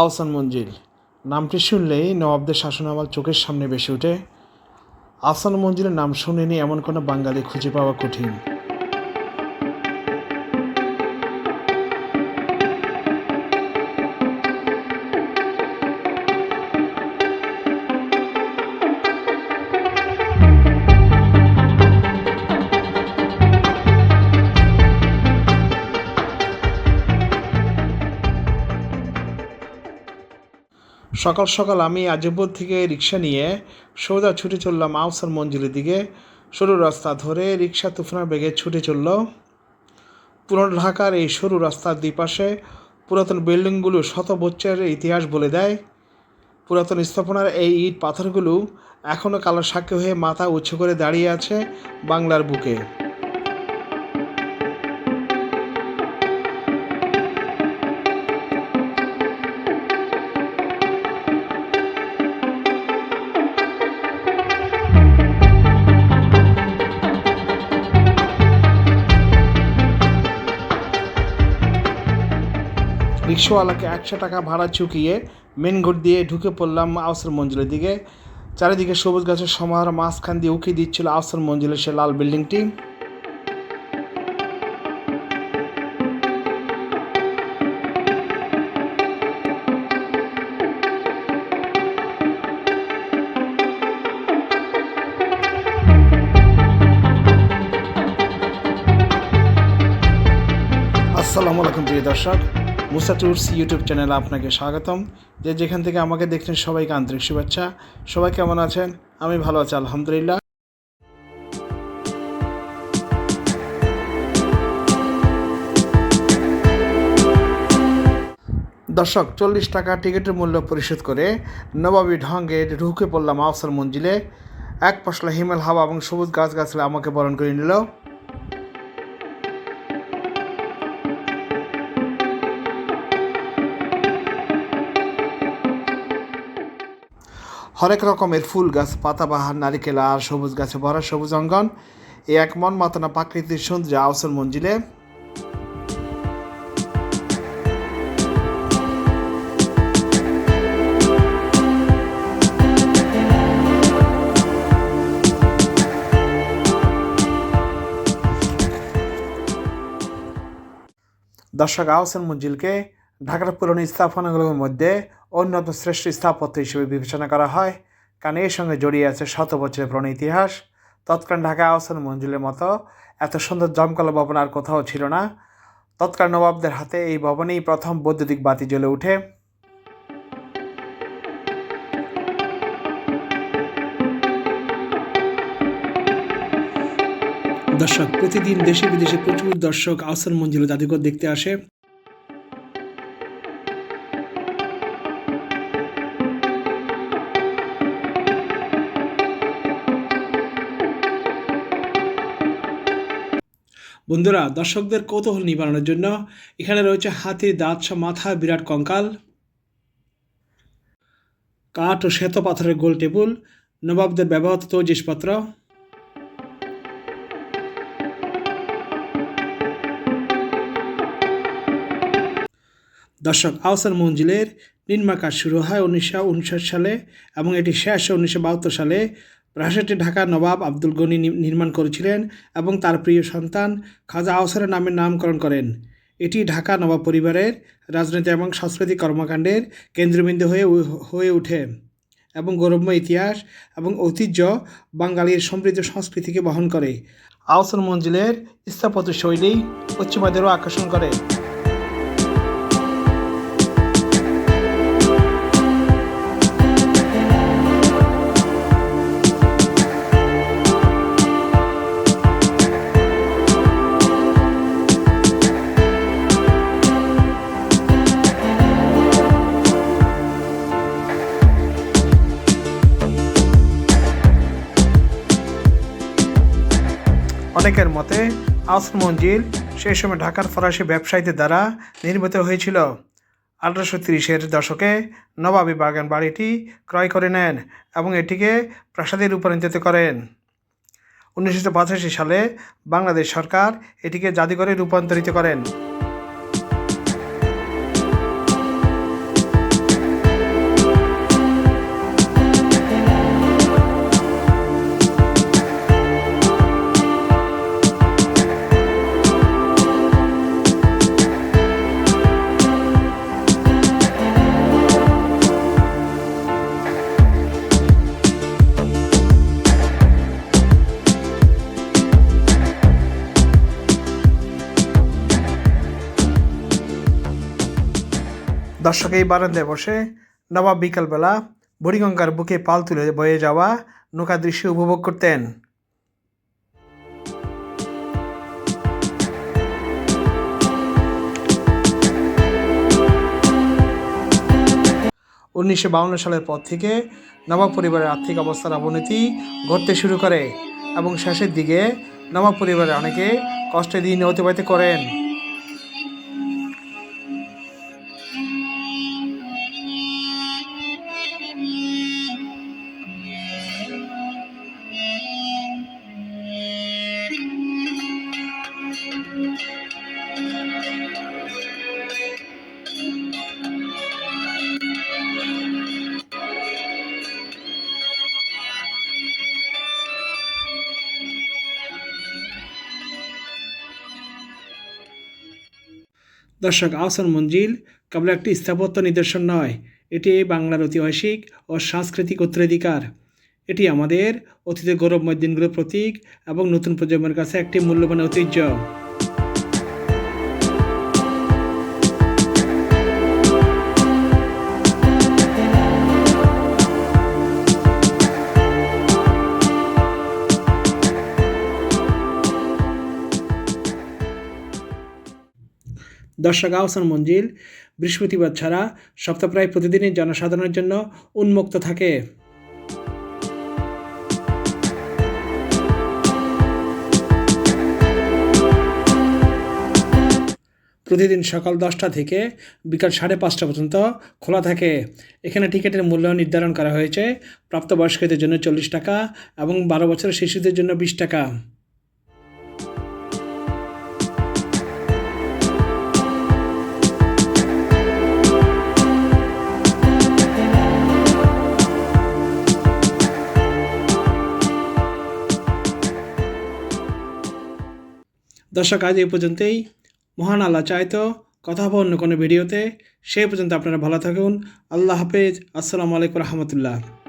আহসান মঞ্জিল। নামটি শুনলেই নবাবদের শাসনামল চোখের সামনে বেশি ওঠে। আহসান মঞ্জিলের নাম শুনেনি এমন কোনো বাঙালি খুঁজে পাওয়া কঠিন। সকাল সকাল আমি আজিমপুর থেকে রিক্সা নিয়ে সোজা ছুটে চললাম আউসার মঞ্জিলের দিকে। সরু রাস্তা ধরে রিক্সা তুফানের বেগে ছুটে চলল। পুরনো ঢাকার এই সরু রাস্তার দুই পাশে পুরাতন বিল্ডিংগুলো শত বছরের ইতিহাস বলে দেয়। পুরাতন স্থাপনার এই ইট পাথরগুলো এখনও কালো সাক্ষী হয়ে মাথা উঁচু করে দাঁড়িয়ে আছে বাংলার বুকে। রিক্সাওয়ালাকে একশো টাকা ভাড়া চুকিয়ে মেন গেট দিয়ে ঢুকে পড়লাম আওসর মঞ্জিলের দিকে। চারিদিকে সবুজ গাছের সমাহার, মাঝখান দিয়ে উকি দিচ্ছিল আওসর মঞ্জিলের সে লাল বিল্ডিংটি। আসসালামু আলাইকুম, প্রিয় দর্শক। মুসা ট্যুরস ইউটিউব চ্যানেলে আপনাকে স্বাগতম। যে যেখান থেকে আমাকে দেখছেন, সবাইকে আন্তরিক শুভেচ্ছা। সবাই কেমন আছেন? আমি ভালো আছি, আলহামদুলিল্লাহ। দর্শক, চল্লিশ টাকা টিকিটের মূল্য পরিশোধ করে নবাবী ঢঙ্গে ঢুকে পড়লাম আফসার মঞ্জিলে। এক পশলা হিমেল হাওয়া এবং সবুজ গাছগাছলা আমাকে বরণ করে নিল। হরেক রকমের ফুল গাছ, পাতাবাহার, নারিকেল, আর সবুজ গাছে ভরা সবুজ অঙ্গন। এ এক মন মাতানা প্রাকৃতিক সৌন্দর্য আওসর মঞ্জিলে। দর্শক আহসান মঞ্জিলকে ঢাকার পুরনো স্থাপনাগুলোর মধ্যে অন্যতম শ্রেষ্ঠ স্থাপত্য হিসেবে বিবেচনা করা হয়। কারণ এর সঙ্গে জড়িয়ে আছে শত বছরের পুরনো ইতিহাস। তৎকালীন ঢাকা আহসান মঞ্জিলের মতো এত সুন্দর জমকালো ভবন আর কোথাও ছিল না। তৎকাল নবাবদের হাতে এই ভবনেই প্রথম বৈদ্যুতিক বাতি জ্বলে ওঠে দর্শক, প্রতিদিন দেশে বিদেশে প্রচুর দর্শক আহসান মঞ্জিল জাদুঘর দেখতে আসে। বন্ধুরা, দর্শকদের কৌতূহল নিবারণের জন্য এখানে রয়েছে হাতির দাঁত মাথা, বিরাট কঙ্কাল, কাঠ ও শ্বেত পাথরের গোল টেবুল, নবাবদের ব্যবহৃত তৈজিসপত্র দর্শক, আহসান মঞ্জিলের নির্মাণ কাজ শুরু হয় উনিশশো উনষাট সালে এবং এটি শেষ উনিশশো সালে। প্রাসাদটি ঢাকা নবাব আব্দুল গনি নির্মাণ করেছিলেন এবং তার প্রিয় সন্তান খাজা আহসানের নামে নামকরণ করেন। এটি ঢাকা নবাব পরিবারের রাজনীতি এবং সাংস্কৃতিক কর্মকাণ্ডের কেন্দ্রবিন্দু হয়ে হয়ে ওঠে এবং গৌরবময় ইতিহাস এবং ঐতিহ্য বাঙালির সমৃদ্ধ সংস্কৃতিকে বহন করে। আহসান মঞ্জিলের স্থাপত্য শৈলী পশ্চিমাদেরও আকর্ষণ করে। অনেকের মতে আসল মঞ্জিল সেই সময় ঢাকার ফরাসি ব্যবসায়ীদের দ্বারা নির্মিত হয়েছিল। আঠারোশো তিরিশের দশকে নবাবী বাগান বাড়িটি ক্রয় করে নেন এবং এটিকে প্রাসাদে রূপান্তরিত করেন। উনিশশো পঁচাশি সালে বাংলাদেশ সরকার এটিকে জাদুঘরে রূপান্তরিত করেন। দর্শক এই বারান্দায় বসে নবাব বিকালবেলা বুড়িগঙ্গার বুকে পাল তুলে বয়ে যাওয়া নৌকা দৃশ্য উপভোগ করতেন। উনিশশো বাউন্ন সালের পর থেকে নবাব পরিবারের আর্থিক অবস্থার অবনতি ঘটতে শুরু করে এবং শেষের দিকে নবাব পরিবারের অনেকে কষ্টে দিন অতিবাহিত করেন। দর্শক, আহসান মঞ্জিল কেবল একটি স্থাপত্য নিদর্শন নয়, এটি বাংলার ঐতিহাসিক ও সাংস্কৃতিক উত্তরাধিকার। এটি আমাদের অতীতের গৌরবময় দিনগুলোর প্রতীক এবং নতুন প্রজন্মের কাছে একটি মূল্যবান ঐতিহ্য। দর্শক আহসান মঞ্জিল, বৃহস্পতিবার ছাড়া সপ্তাহ প্রায় প্রতিদিনই জনসাধারণের জন্য উন্মুক্ত থাকে। প্রতিদিন সকাল দশটা থেকে বিকাল সাড়ে পাঁচটা পর্যন্ত খোলা থাকে। এখানে টিকিটের মূল্য নির্ধারণ করা হয়েছে। প্রাপ্তবয়স্কদের জন্য চল্লিশ টাকা এবং বারো বছরের শিশুদের জন্য বিশ টাকা। দর্শক, আজ এই পর্যন্তই। মহান আল্লাহ চাইতো, কথা হবে অন্য কোনো ভিডিওতে। সেই পর্যন্ত আপনারা ভালো থাকুন। আল্লাহ হাফেজ। আসসালামু আলাইকুম রহমতুল্লাহ।